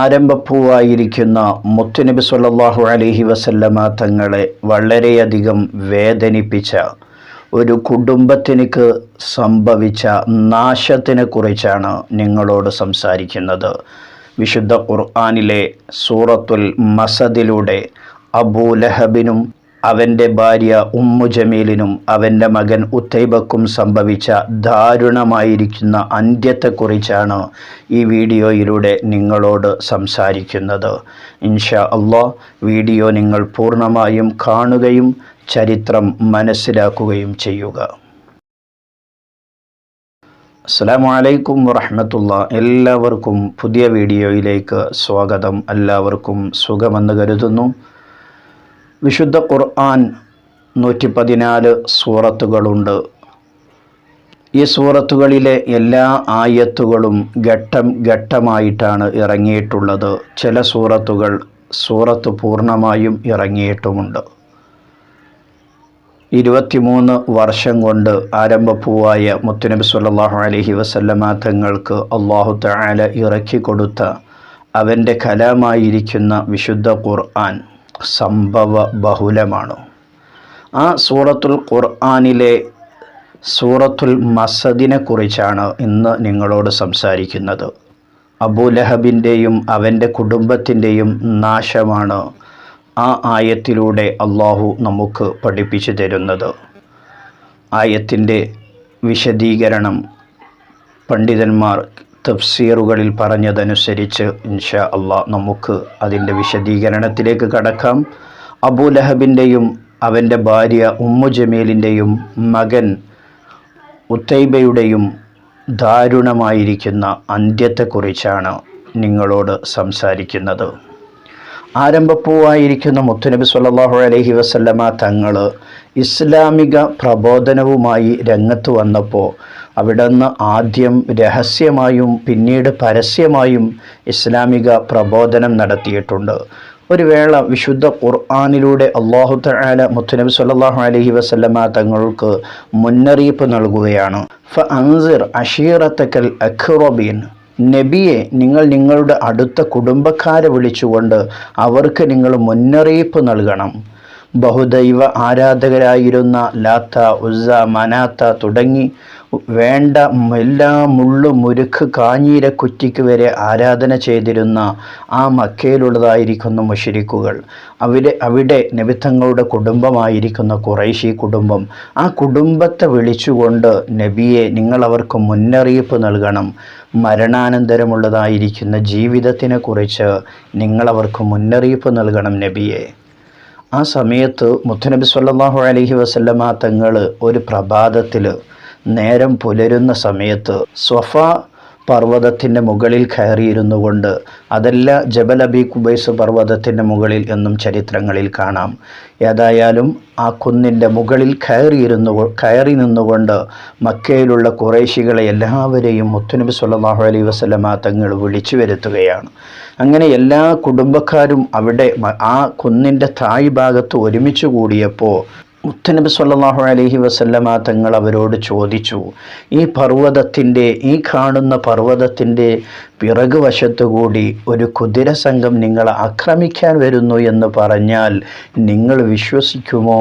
ആരംഭപ്പൂവായിരിക്കുന്ന മുത്തുനബി സല്ലാഹു അലഹി വസല്ലമ തങ്ങളെ വളരെയധികം വേദനിപ്പിച്ച ഒരു കുടുംബത്തിനിക്ക് സംഭവിച്ച നാശത്തിനെ കുറിച്ചാണ് നിങ്ങളോട് സംസാരിക്കുന്നത്. വിശുദ്ധ ഖുർആാനിലെ സൂറത്തുൽ മസദിലൂടെ അബൂ ലഹബിനും അവന്റെ ഭാര്യ ഉമ്മു ജമീലിനും അവന്റെ മകൻ ഉത്തൈബക്കും സംഭവിച്ച ദാരുണമായിരിക്കുന്ന അന്ത്യത്തെക്കുറിച്ചാണ് ഈ വീഡിയോയിലൂടെ നിങ്ങളോട് സംസാരിക്കുന്നത്. ഇൻഷാ അള്ളാ വീഡിയോ നിങ്ങൾ പൂർണമായും കാണുകയും ചരിത്രം മനസ്സിലാക്കുകയും ചെയ്യുക. അസ്സാം വലൈക്കും വറഹമത്തുള്ള. എല്ലാവർക്കും പുതിയ വീഡിയോയിലേക്ക് സ്വാഗതം. എല്ലാവർക്കും സുഖമെന്ന് കരുതുന്നു. വിശുദ്ധ ഖുർആൻ നൂറ്റി പതിനാല് സൂറത്തുകളുണ്ട്. ഈ സൂറത്തുകളിലെ എല്ലാ ആയത്തുകളും ഘട്ടം ഘട്ടമായിട്ടാണ് ഇറങ്ങിയിട്ടുള്ളത്. ചില സൂറത്തുകൾ സൂറത്ത് പൂർണമായും ഇറങ്ങിയിട്ടുമുണ്ട്. ഇരുപത്തിമൂന്ന് വർഷം കൊണ്ട് ആരംഭപ്പൂവായ മുത്തുനബി സല്ലാഹു അലഹി വസല്ലമ തങ്ങൾക്ക് അള്ളാഹു തആല ഇറക്കി കൊടുത്ത അവന്റെ കലാമായിരിക്കുന്ന വിശുദ്ധ ഖുർആൻ സംഭവ ബഹുലമാണ്? ആ സൂറത്തുൽ ഖുർആാനിലെ സൂറത്തുൽ മസദിനെ കുറിച്ചാണ് ഇന്ന് നിങ്ങളോട് സംസാരിക്കുന്നത്. അബൂലഹബിന്റെയും അവന്റെ കുടുംബത്തിന്റെയും നാശമാണ് ആ ആയത്തിലൂടെ അള്ളാഹു നമുക്ക് പഠിപ്പിച്ചു തരുന്നത്. ആയത്തിന്റെ വിശദീകരണം പണ്ഡിതന്മാർ തഫ്സീറുകളിൽ പറഞ്ഞതനുസരിച്ച് ഇൻഷാ അള്ളാ നമുക്ക് അതിന്റെ വിശദീകരണത്തിലേക്ക് കടക്കാം. അബൂലഹബിന്റെയും അവന്റെ ഭാര്യ ഉമ്മു ജമീലിന്റെയും മകൻ ഉത്തൈബയുടെയും ദാരുണമായിരിക്കുന്ന അന്ത്യത്തെക്കുറിച്ചാണ് നിങ്ങളോട് സംസാരിക്കുന്നത്. ആരംഭപ്പൂവായിരിക്കുന്ന മുത്തുനബി സല്ലാഹു അലഹി വസല്ലമ തങ്ങൾ ഇസ്ലാമിക പ്രബോധനവുമായി രംഗത്ത് വന്നപ്പോൾ അവിടുന്ന് ആദ്യം രഹസ്യമായും പിന്നീട് പരസ്യമായും ഇസ്ലാമിക പ്രബോധനം നടത്തിയിട്ടുണ്ട്. ഒരു വേള വിശുദ്ധ ഖുർആാനിലൂടെ അള്ളാഹു തആല മുത്തുനബി സല്ലല്ലാഹു അലൈഹി വസല്ലമ തങ്ങൾക്ക് മുന്നറിയിപ്പ് നൽകുകയാണ്. ഫ അൻസിർ അഷീറത്തക്കൽ അഖ്റബീൻ. നബിയെ നിങ്ങൾ നിങ്ങളുടെ അടുത്ത കുടുംബക്കാരെ വിളിച്ചുകൊണ്ട് അവർക്ക് നിങ്ങൾ മുന്നറിയിപ്പ് നൽകണം. ബഹുദൈവ ആരാധകരായിരുന്ന ലാത്ത ഉസ്സ മനാത്ത തുടങ്ങി വേണ്ട എല്ലാ മുള്ളു മുരുക്ക് കാഞ്ഞീര കുറ്റിക്ക് വരെ ആരാധന ചെയ്തിരുന്ന ആ മക്കയിലുള്ളതായിരിക്കുന്ന മുഷരിക്കുകൾ. അവിടെ അവിടെ നബിത്തങ്ങളുടെ കുടുംബമായിരിക്കുന്ന കുറേശി കുടുംബം. ആ കുടുംബത്തെ വിളിച്ചുകൊണ്ട് നബിയെ നിങ്ങളവർക്ക് മുന്നറിയിപ്പ് നൽകണം. മരണാനന്തരമുള്ളതായിരിക്കുന്ന ജീവിതത്തിനെക്കുറിച്ച് നിങ്ങളവർക്ക് മുന്നറിയിപ്പ് നൽകണം നബിയെ. ആ സമയത്ത് മുത്തുനബി സല്ലാഹു അലഹി വസല്ലമ തങ്ങൾ ഒരു പ്രഭാതത്തിൽ നേരം പുലരുന്ന സമയത്ത് സ്വഫ പർവതത്തിന്റെ മുകളിൽ കയറിയിരുന്നു കൊണ്ട് അതല്ല ജബൽ അബി കുബൈസ് പർവതത്തിന്റെ മുകളിൽ എന്നും ചരിത്രങ്ങളിൽ കാണാം. ഏതായാലും ആ കുന്നിന്റെ മുകളിൽ കയറിയിരുന്നു കയറി നിന്നുകൊണ്ട് മക്കയിലുള്ള കുറേശികളെ എല്ലാവരെയും മുത്തുനബി സല്ലാഹു അലൈ വസ്ലമ തങ്ങൾ വിളിച്ചു വരുത്തുകയാണ്. അങ്ങനെ എല്ലാ കുടുംബക്കാരും അവിടെ ആ കുന്നിന്റെ തായ് ഭാഗത്ത് ഒരുമിച്ച് കൂടിയപ്പോൾ മുത്തനബി സല്ലല്ലാഹു അലഹി വസല്ലമ തങ്ങൾ അവരോട് ചോദിച്ചു ഈ പർവതത്തിന്റെ ഈ കാണുന്ന പർവതത്തിന്റെ പിറകു വശത്തുകൂടി ഒരു കുതിര സംഘം നിങ്ങളെ ആക്രമിക്കാൻ വരുന്നു എന്ന് പറഞ്ഞാൽ നിങ്ങൾ വിശ്വസിക്കുമോ?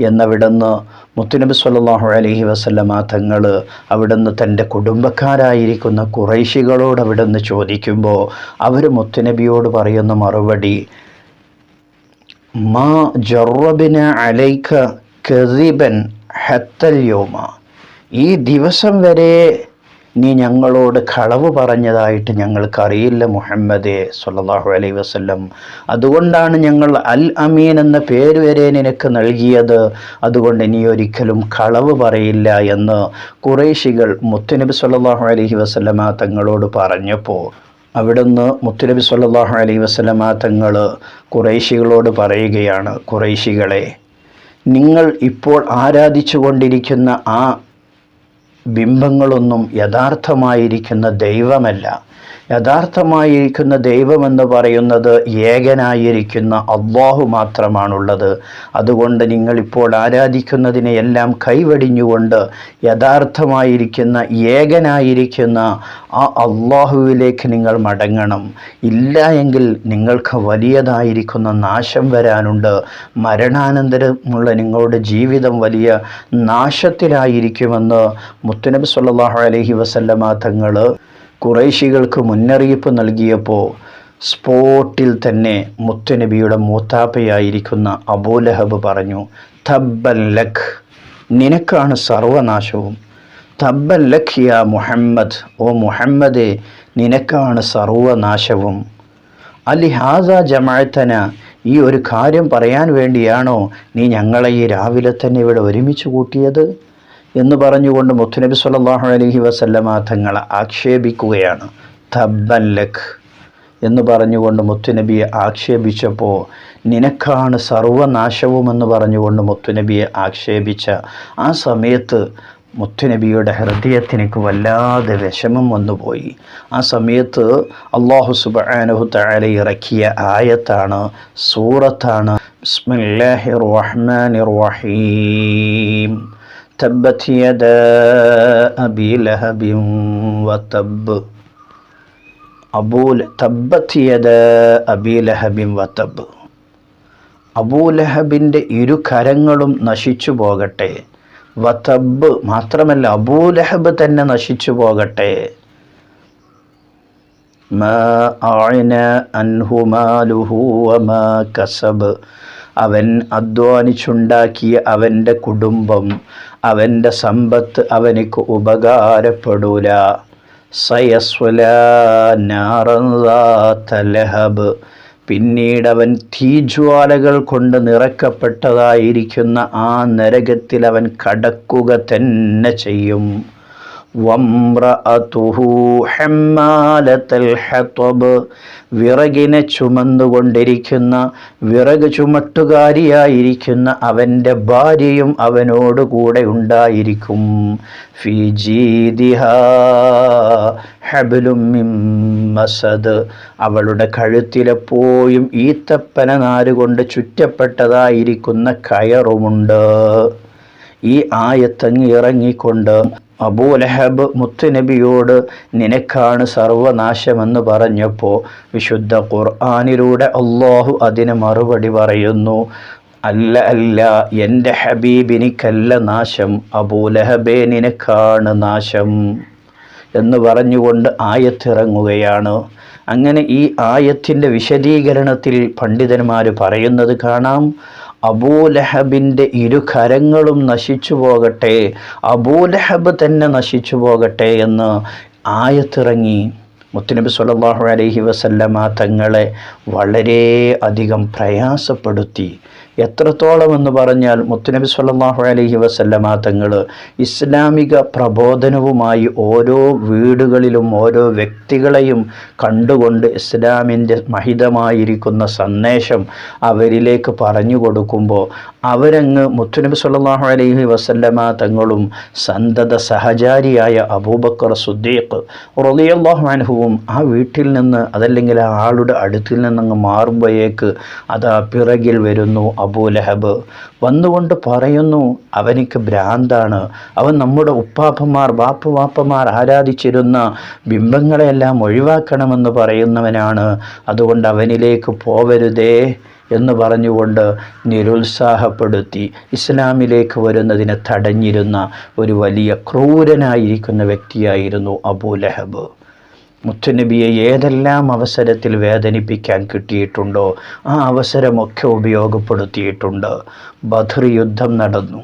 എന്നവിടുന്ന് മുത്തുനബി സല്ലല്ലാഹു അലഹി വസല്ലമ തങ്ങൾ അവിടുന്ന് തന്റെ കുടുംബക്കാരായിരിക്കുന്ന കുറേശികളോട് അവിടുന്ന് ചോദിക്കുമ്പോൾ അവർ മുത്തുനബിയോട് പറയുന്ന മറുപടി മാ ഈ ദിവസം വരെ നീ ഞങ്ങളോട് കളവ് പറഞ്ഞതായിട്ട് ഞങ്ങൾക്കറിയില്ല മുഹമ്മദേ സല്ലാഹു അലൈ വസ്ല്ലം. അതുകൊണ്ടാണ് ഞങ്ങൾ അൽ അമീൻ എന്ന പേര് വരെ നിനക്ക് നൽകിയത്. അതുകൊണ്ട് നീ ഒരിക്കലും കളവ് പറയില്ല എന്ന് കുറേശികൾ മുത്തുനബി സല്ലാഹു അലഹി വസല്ലമ തങ്ങളോട് പറഞ്ഞപ്പോൾ അവിടുന്ന് മുത്തുനബി സല്ലല്ലാഹു അലൈ വസല്ലമ തങ്ങൾ കുറേശികളോട് പറയുകയാണ് കുറേശികളെ നിങ്ങൾ ഇപ്പോൾ ആരാധിച്ചു കൊണ്ടിരിക്കുന്ന ആ ബിംബങ്ങളൊന്നും യഥാർത്ഥമായിരിക്കുന്ന ദൈവമല്ല. യഥാർത്ഥമായിരിക്കുന്ന ദൈവമെന്ന് പറയുന്നത് ഏകനായിരിക്കുന്ന അള്ളാഹു മാത്രമാണുള്ളത്. അതുകൊണ്ട് നിങ്ങളിപ്പോൾ ആരാധിക്കുന്നതിനെയെല്ലാം കൈവടിഞ്ഞുകൊണ്ട് യഥാർത്ഥമായിരിക്കുന്ന ഏകനായിരിക്കുന്ന ആ അള്ളാഹുവിലേക്ക് നിങ്ങൾ മടങ്ങണം. ഇല്ല എങ്കിൽ നിങ്ങൾക്ക് വലിയതായിരിക്കുന്ന നാശം വരാനുണ്ട്. മരണാനന്തരമുള്ള നിങ്ങളുടെ ജീവിതം വലിയ നാശത്തിലായിരിക്കുമെന്ന് മുത്തുനബി സല്ലാഹു അലഹി വസല്ലമ തങ്ങൾ കുറേശികൾക്ക് മുന്നറിയിപ്പ് നൽകിയപ്പോൾ സ്പോട്ടിൽ തന്നെ മുത്തുനബിയുടെ മൂത്താപ്പയായിരിക്കുന്ന അബൂലഹബ് പറഞ്ഞു തബ്ബൻ ലഖ് നിനക്കാണ് സർവനാശവും. തബ്ബൻ ലഖ് യാ മുഹമ്മദ് ഓ മുഹമ്മദേ നിനക്കാണ് സർവനാശവും. അലി ഹാസ ജമാഅത്തന ഈ ഒരു കാര്യം പറയാൻ വേണ്ടിയാണോ നീ ഞങ്ങളെ ഈ രാവിലെ തന്നെ ഇവിടെ ഒരുമിച്ച് കൂട്ടിയത്? എന്ന് പറഞ്ഞുകൊണ്ട് മുത്തുനബി സല്ലാഹു അലഹി വസല്ലമ തങ്ങളെ ആക്ഷേപിക്കുകയാണ്. തബ്ബൻ ലഖ് എന്ന് പറഞ്ഞുകൊണ്ട് മുത്തുനബിയെ ആക്ഷേപിച്ചപ്പോൾ നിനക്കാണ് സർവനാശവുമെന്ന് പറഞ്ഞുകൊണ്ട് മുത്തുനബിയെ ആക്ഷേപിച്ച ആ സമയത്ത് മുത്തുനബിയുടെ ഹൃദയത്തിനേക്ക് വല്ലാതെ വിഷമം വന്നുപോയി. ആ സമയത്ത് അള്ളാഹു സുബാനഹു തആല ഇറക്കിയ ആയത്താണ് സൂറത്താണ്. ബിസ്മില്ലാഹിർ റഹ്മാനിർ റഹീം. തബ്ബത് يدا أبي لهب വതബ് അബൂൽ تبت يدا أبي لهب വതബ് അബൂലഹബിന്റെ ഇരു കരങ്ങളും നശിച്ചു പോകട്ടെ. വതബ് മാത്രമല്ല അബൂലഹബ് തന്നെ നശിച്ചു പോകട്ടെ. കസബ്. അവൻ അധ്വാനിച്ചുണ്ടാക്കിയ അവന്റെ കുടുംബം അവന്റെ സമ്പത്ത് അവനിക്ക് ഉപകാരപ്പെടൂല. സയസ്വലഹബ് പിന്നീട് അവൻ തീജ്വാലകൾ കൊണ്ട് നിറക്കപ്പെട്ടതായിരിക്കുന്ന ആ നരകത്തിൽ അവൻ കടക്കുക തന്നെ ചെയ്യും. വിറകിനെ ചുമന്നുകൊണ്ടിരിക്കുന്ന വിറക് ചുമട്ടുകാരിയായിരിക്കുന്ന അവന്റെ ഭാര്യയും അവനോട് കൂടെ ഉണ്ടായിരിക്കും. മസദ്. അവളുടെ കഴുത്തിലെപ്പോഴും ഈത്തപ്പന നാരുകൊണ്ട് ചുറ്റപ്പെട്ടതായിരിക്കുന്ന കയറുമുണ്ട്. ഈ ആയത്തങ്ങ് ഇറങ്ങിക്കൊണ്ട് അബൂലഹബ് മുത്തുനബിയോട് നിനക്കാണ് സർവനാശമെന്ന് പറഞ്ഞപ്പോൾ വിശുദ്ധ ഖുർആാനിലൂടെ അള്ളാഹു അതിന് മറുപടി പറയുന്നു. അല്ല അല്ല എന്റെ ഹബീബിനിക്കല്ല നാശം അബൂലഹബേ നിനക്കാണ് നാശം എന്ന് പറഞ്ഞുകൊണ്ട് ആയത്തിറങ്ങുകയാണ്. അങ്ങനെ ഈ ആയത്തിന്റെ വിശദീകരണത്തിൽ പണ്ഡിതന്മാർ പറയുന്നത് കാണാം. അബൂലഹബിന്റെ ഇരു കരങ്ങളും നശിച്ചു പോകട്ടെ അബൂലഹബ് തന്നെ നശിച്ചു പോകട്ടെ എന്ന് ആയത്തിറങ്ങി. മുത്തുനബി സല്ലാഹു അലഹി വസല്ലമ തങ്ങളെ വളരെ അധികം പ്രയാസപ്പെടുത്തി. എത്രത്തോളം എന്ന് പറഞ്ഞാൽ മുത്തുനബി സല്ലാഹു അലഹി വസല്ലമ തങ്ങൾ ഇസ്ലാമിക പ്രബോധനവുമായി ഓരോ വീടുകളിലും ഓരോ വ്യക്തികളെയും കണ്ടുകൊണ്ട് ഇസ്ലാമിന്റെ മഹിതമായിരിക്കുന്ന സന്ദേശം അവരിലേക്ക് പറഞ്ഞു കൊടുക്കുമ്പോൾ അവരങ്ങ് മുത്തുനബി സല്ലാഹു അലഹി വസല്ലമ തങ്ങളും സന്തത സഹചാരിയായ അബൂബക്കർ സുദ്ദീഖ് റളിയല്ലാഹു അൻഹുവും ആ വീട്ടിൽ നിന്ന് അതല്ലെങ്കിൽ ആ ആളുടെ അടുത്തിൽ നിന്നങ്ങ് മാറുമ്പോഴേക്ക് അതാ പിറകിൽ വരുന്നു അബൂലഹബ് വന്നുകൊണ്ട് പറയുന്നു അവനിക്ക് ഭ്രാന്താണ്. അവൻ നമ്മുടെ ഉപ്പാപ്പന്മാർ ബാപ്പ വാപ്പമാർ ആരാധിച്ചിരുന്ന ബിംബങ്ങളെല്ലാം ഒഴിവാക്കണമെന്ന് പറയുന്നവനാണ്. അതുകൊണ്ട് അവനിലേക്ക് പോവരുതേ എന്ന് പറഞ്ഞുകൊണ്ട് നിരുത്സാഹപ്പെടുത്തി ഇസ്ലാമിലേക്ക് വരുന്നതിനെ തടഞ്ഞിരുന്ന ഒരു വലിയ ക്രൂരനായിരിക്കുന്ന വ്യക്തിയായിരുന്നു അബൂലഹബ് മുത്തുനബിയെ ഏതെല്ലാം അവസരത്തിൽ വേദനിപ്പിക്കാൻ കിട്ടിയിട്ടുണ്ടോ ആ അവസരമൊക്കെ ഉപയോഗപ്പെടുത്തിയിട്ടുണ്ട്. ബദർ യുദ്ധം നടന്നു.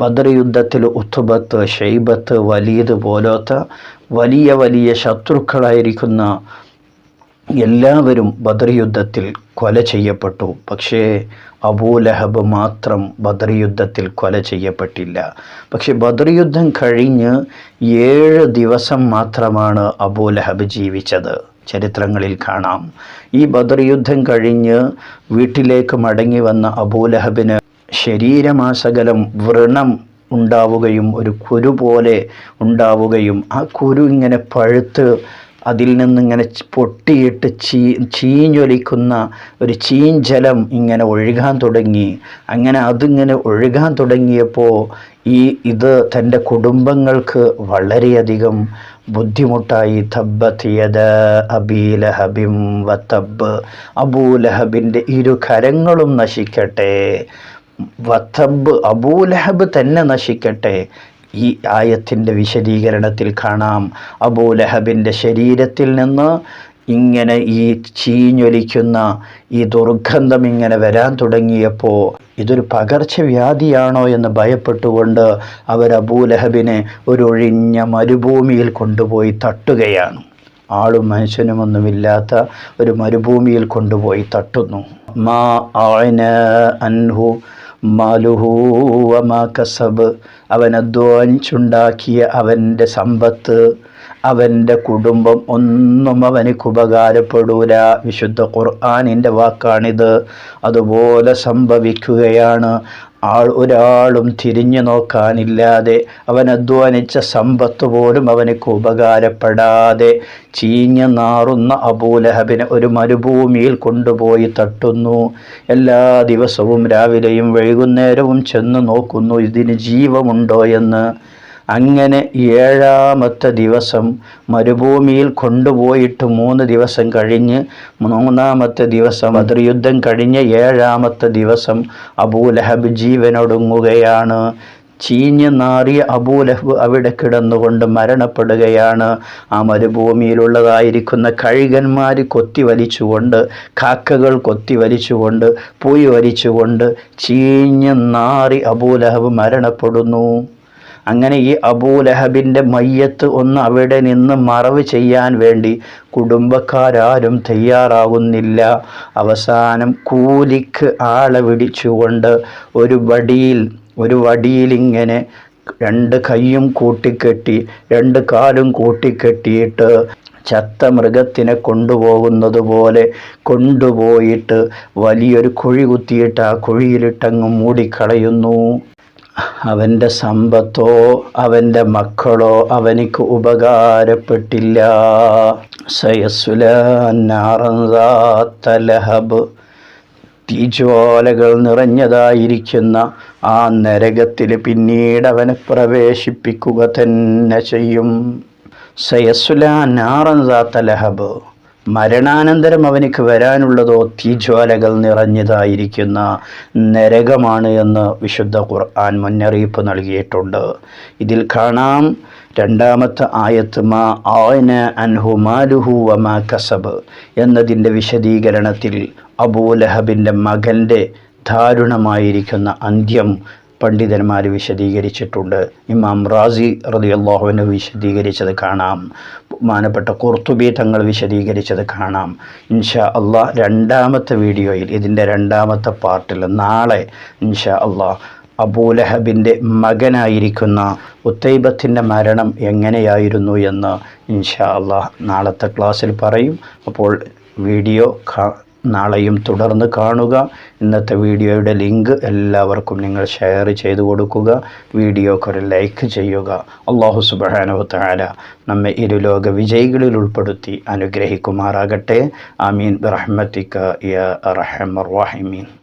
ബദർ യുദ്ധത്തിൽ ഉത്തുബത്ത് ഷെയ്ബത്ത് വലീദ് പോലത്തെ വലിയ വലിയ ശത്രുക്കളായിരിക്കുന്ന എല്ലാവരും ബദർ യുദ്ധത്തിൽ കൊല ചെയ്യപ്പെട്ടു. പക്ഷേ അബൂലഹബ് മാത്രം ബദർ യുദ്ധത്തിൽ കൊല ചെയ്യപ്പെട്ടില്ല. പക്ഷേ ബദർ യുദ്ധം കഴിഞ്ഞ് ഏഴ് ദിവസം മാത്രമാണ് അബൂലഹബ് ജീവിച്ചത്. ചരിത്രങ്ങളിൽ കാണാം. ഈ ബദർ യുദ്ധം കഴിഞ്ഞ് വീട്ടിലേക്ക് മടങ്ങി വന്ന അബൂലഹബിന് ശരീരമാസകലം വ്രണം ഉണ്ടാവുകയും ഒരു കുരു പോലെ ഉണ്ടാവുകയും ആ കുരു ഇങ്ങനെ പഴുത്ത് അതിൽ നിന്നിങ്ങനെ പൊട്ടിയിട്ട് ചീ ചീഞ്ഞൊലിക്കുന്ന ഒരു ചീഞ്ചലം ഇങ്ങനെ ഒഴുകാൻ തുടങ്ങി. അങ്ങനെ അതിങ്ങനെ ഒഴുകാൻ തുടങ്ങിയപ്പോൾ ഈ ഇത് തന്റെ കുടുംബങ്ങൾക്ക് വളരെയധികം ബുദ്ധിമുട്ടായി. തബ്ബത്തിയത് അബീലഹബിം വത്തബ് അബൂലഹബിന്റെ ഇരു കരങ്ങളും നശിക്കട്ടെ. വത്തബ് അബൂലഹബ് തന്നെ നശിക്കട്ടെ. ഈ ആയത്തിന്റെ വിശദീകരണത്തിൽ കാണാം. അബൂലഹബിന്റെ ശരീരത്തിൽ നിന്ന് ഇങ്ങനെ ഈ ചീഞ്ഞൊലിക്കുന്ന ഈ ദുർഗന്ധം ഇങ്ങനെ വരാൻ തുടങ്ങിയപ്പോൾ ഇതൊരു പകർച്ചവ്യാധിയാണോ എന്ന് ഭയപ്പെട്ടുകൊണ്ട് അവർ അബൂലഹബിനെ ഒരൊഴിഞ്ഞ മരുഭൂമിയിൽ കൊണ്ടുപോയി തട്ടുകയാണ്. ആളും മനുഷ്യനുമൊന്നുമില്ലാത്ത ഒരു മരുഭൂമിയിൽ കൊണ്ടുപോയി തട്ടുന്നു. മാ അൻഹു മാലുഹൂവമാ കസബ്. അവൻ അധ്വാനിച്ചുണ്ടാക്കിയ അവന്റെ സമ്പത്ത് അവന്റെ കുടുംബം ഒന്നും അവനക്ക് ഉപകാരപ്പെടൂല. വിശുദ്ധ ഖുർആാനിന്റെ വാക്കാണിത്. അതുപോലെ സംഭവിക്കുകയാണ്. ആൾ ഒരാളും തിരിഞ്ഞു നോക്കാനില്ലാതെ അവൻ അധ്വാനിച്ച സമ്പത്ത് പോലും അവനക്ക് ഉപകാരപ്പെടാതെ ചീഞ്ഞു നാറുന്ന അബൂലഹബിനെ ഒരു മരുഭൂമിയിൽ കൊണ്ടുപോയി തട്ടുന്നു. എല്ലാ ദിവസവും രാവിലെയും വൈകുന്നേരവും ചെന്ന് നോക്കുന്നു ഇതിന് ജീവമുണ്ടോ എന്ന്. അങ്ങനെ ഏഴാമത്തെ ദിവസം മരുഭൂമിയിൽ കൊണ്ടുപോയിട്ട് മൂന്ന് ദിവസം കഴിഞ്ഞ് മൂന്നാമത്തെ ദിവസം അതിർ യുദ്ധം കഴിഞ്ഞ് ഏഴാമത്തെ ദിവസം അബൂലഹബ് ജീവനൊടുങ്ങുകയാണ്. ചീഞ്ഞ് നാറിയ അബൂലഹബ് അവിടെ കിടന്നുകൊണ്ട് മരണപ്പെടുകയാണ്. ആ മരുഭൂമിയിലുള്ളതായിരിക്കുന്ന കഴുകന്മാർ കൊത്തി വലിച്ചുകൊണ്ട് കാക്കകൾ കൊത്തി വലിച്ചുകൊണ്ട് പൂയി വലിച്ചുകൊണ്ട് ചീഞ്ഞ് നാറി അബൂലഹബ് മരണപ്പെടുന്നു. അങ്ങനെ ഈ അബൂലഹബിന്റെ മയ്യത്ത് ഒന്ന് അവിടെ നിന്ന് മറവ് ചെയ്യാൻ വേണ്ടി കുടുംബക്കാരും തയ്യാറാകുന്നില്ല അവസാനം കൂലിക്ക് ആളെ വിടിച്ചുകൊണ്ട് ഒരു വടിയിൽ ഒരു വടിയിലിങ്ങനെ രണ്ട് കൈയും കൂട്ടിക്കെട്ടി രണ്ട് കാലും കൂട്ടിക്കെട്ടിയിട്ട് ചത്ത മൃഗത്തിനെ കൊണ്ടുപോകുന്നത് പോലെ കൊണ്ടുപോയിട്ട് വലിയൊരു കുഴി കുത്തിയിട്ട് ആ കുഴിയിലിട്ടങ്ങ് മൂടിക്കളയുന്നു. അവന്റെ സമ്പത്തോ അവന്റെ മക്കളോ അവനിക്ക് ഉപകാരപ്പെട്ടില്ല. സയസുലഹബ് തീജ്വാലകൾ നിറഞ്ഞതായിരിക്കുന്ന ആ നരകത്തിൽ പിന്നീട് അവനെ പ്രവേശിപ്പിക്കുക തന്നെ ചെയ്യും. സയസുല നാറൻസാത്തലഹബ് മരണാനന്തരം അവനിക്ക് വരാനുള്ളതോ തീജ്വാലകൾ നിറഞ്ഞതായിരിക്കുന്ന നരകമാണ് എന്ന് വിശുദ്ധ ഖുർആൻ മുന്നറിയിപ്പ് നൽകിയിട്ടുണ്ട്. ഇതിൽ കാണാം രണ്ടാമത്തെ ആയത്ത് മാ ആന അൻഹു മാലുഹു വമാ കസബ് എന്നതിന്റെ വിശദീകരണത്തിൽ അബൂലഹബിന്റെ മകന്റെ ദാരുണമായിരിക്കുന്ന അന്ത്യം പണ്ഡിതന്മാർ വിശദീകരിച്ചിട്ടുണ്ട്. ഇമാം റാസി റതിയല്ലാഹുവിന് വിശദീകരിച്ചത് കാണാം. ബഹുമാനപ്പെട്ട കുർത്തുബി തങ്ങൾ വിശദീകരിച്ചത് കാണാം. ഇൻഷാ അള്ളാഹ് രണ്ടാമത്തെ വീഡിയോയിൽ ഇതിന്റെ രണ്ടാമത്തെ പാർട്ടിൽ നാളെ ഇൻഷാ അള്ളാഹ് അബൂലഹബിന്റെ മകനായിരിക്കുന്ന ഉത്തൈബത്തിന്റെ മരണം എങ്ങനെയായിരുന്നു എന്ന് ഇൻഷാ അള്ളാഹ് നാളത്തെ ക്ലാസ്സിൽ പറയും. അപ്പോൾ വീഡിയോ നാളെയും തുടർന്ന് കാണുക. ഇന്നത്തെ വീഡിയോയുടെ ലിങ്ക് എല്ലാവർക്കും നിങ്ങൾ ഷെയർ ചെയ്തു കൊടുക്കുക. വീഡിയോക്ക് ഒരു ലൈക്ക് ചെയ്യുക. അള്ളാഹു സുബാനുവത്താല നമ്മെ ഇരുലോക വിജയികളിൽ ഉൾപ്പെടുത്തി അനുഗ്രഹിക്കുമാറാകട്ടെ. ആമീൻ. റഹ്മത്തിക്ക യ റഹമർ വാഹിമീൻ